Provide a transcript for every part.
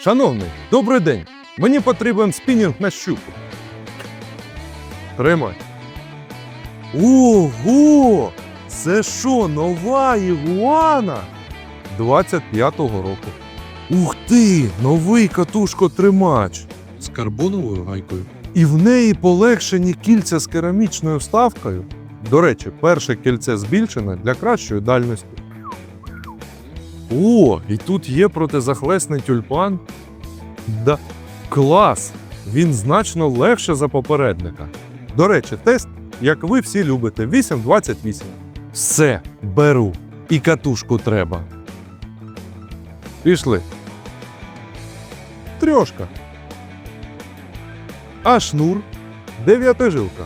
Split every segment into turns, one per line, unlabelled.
Шановний, добрий день. Мені потрібен спінінг на щуку. Тримай. Ого! Це що, нова ігуана? 25-го року. Ух ти! Новий катушко-тримач.
З карбоновою гайкою.
І в неї полегшені кільця з керамічною вставкою. До речі, перше кільце збільшене для кращої дальності. О, і тут є протизахлесний тюльпан. Да, клас! Він значно легше за попередника. До речі, тест, як ви всі любите, 8.28. Все, беру. І катушку треба. Пішли. Трьошка. А шнур дев'ятижилка.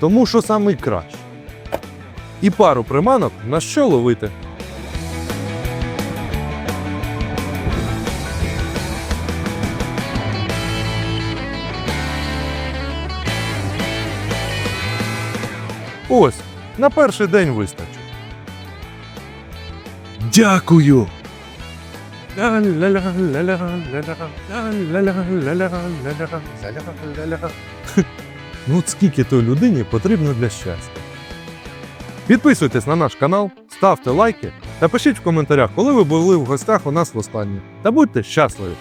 Тому що самий кращий. І пару приманок на що ловити. Ось, на перший день вистачить. Дякую. Ну от скільки той людині потрібно для щастя. Підписуйтесь на наш канал, ставте лайки та пишіть в коментарях, коли ви були в гостях у нас востаннє. Та будьте щасливі!